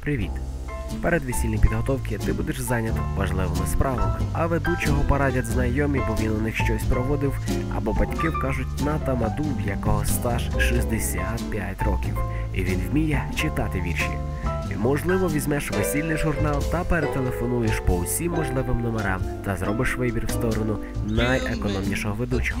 Привіт! Перед весільні підготовки ти будеш зайнят важливими справами, а ведучого порадять знайомі, бо він у них щось проводив, або батьки вкажуть на тамаду, в якого стаж 65 років, і він вміє читати вірші. Можливо, візьмеш весільний журнал та перетелефонуєш по усім можливим номерам та зробиш вибір в сторону найекономнішого ведучого.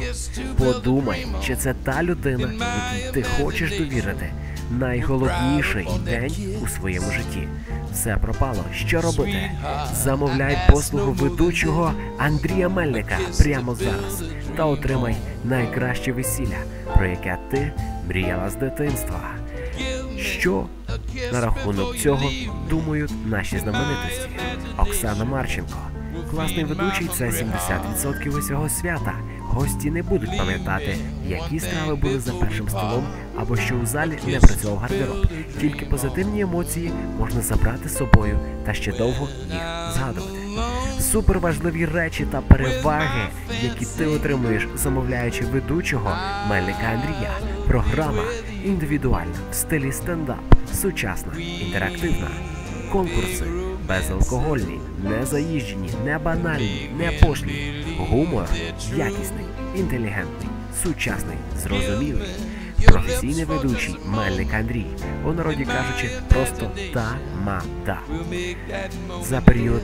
Подумай, чи це та людина, якій ти хочеш довірити найголовніший день у своєму житті. Все пропало. Що робити? Замовляй послугу ведучого Андрія Мельника прямо зараз та отримай найкраще весілля, про яке ти мріяла з дитинства. Що на рахунок цього думають наші знаменитості? Оксана Марченко. Класний ведучий це 70% усього свята. Гості не будуть пам'ятати, які страви були за першим столом, або що у залі не працював гардероб. Тільки позитивні емоції можна забрати з собою та ще довго їх згадувати. Суперважливі речі та переваги, які ти отримуєш, замовляючи ведучого Мельника Андрія. Програма індивідуальна в стилі стендап, сучасна, інтерактивна. Конкурси безалкогольні, не заїжджені, не банальні, не пошлі. Гумор якісний, інтелігентний, сучасний, зрозумілий. Професійний ведучий Мельник Андрій, у народі кажучи, просто та-ма-да. За період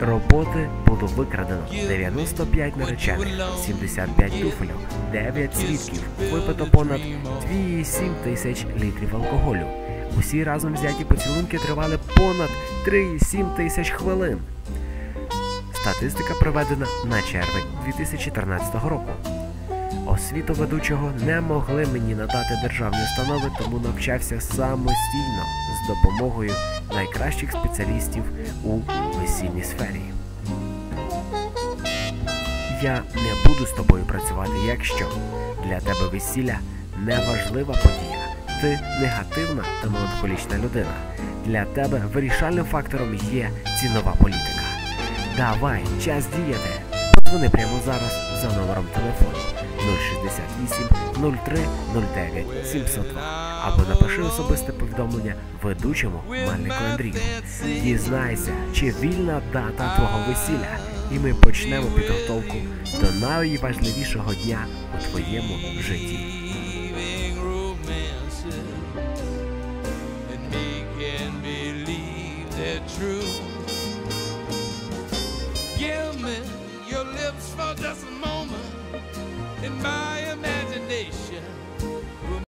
роботи було викрадено 95 наречених, 75 туфельок, 9 свідків, випито понад 2,7 тисяч літрів алкоголю. Усі разом взяті поцілунки тривали понад 3,7 тисяч хвилин. Статистика проведена на червень 2014 року. Освіту ведучого не могли мені надати державні установи, тому навчався самостійно з допомогою найкращих спеціалістів у весільній сфері. Я не буду з тобою працювати, якщо для тебе весілля неважлива подія. Ти негативна та меланхолічна людина. Для тебе вирішальним фактором є цінова політика. Давай, час діяти. Подзвони прямо зараз за номером телефону 68 03 09 702 або напиши особисте повідомлення ведучому Мельнику Андрію. Дізнайся, чи вільна дата твого весілля, і ми почнемо підготовку до найважливішого дня у твоєму житті. Give me your lips for just a moment in my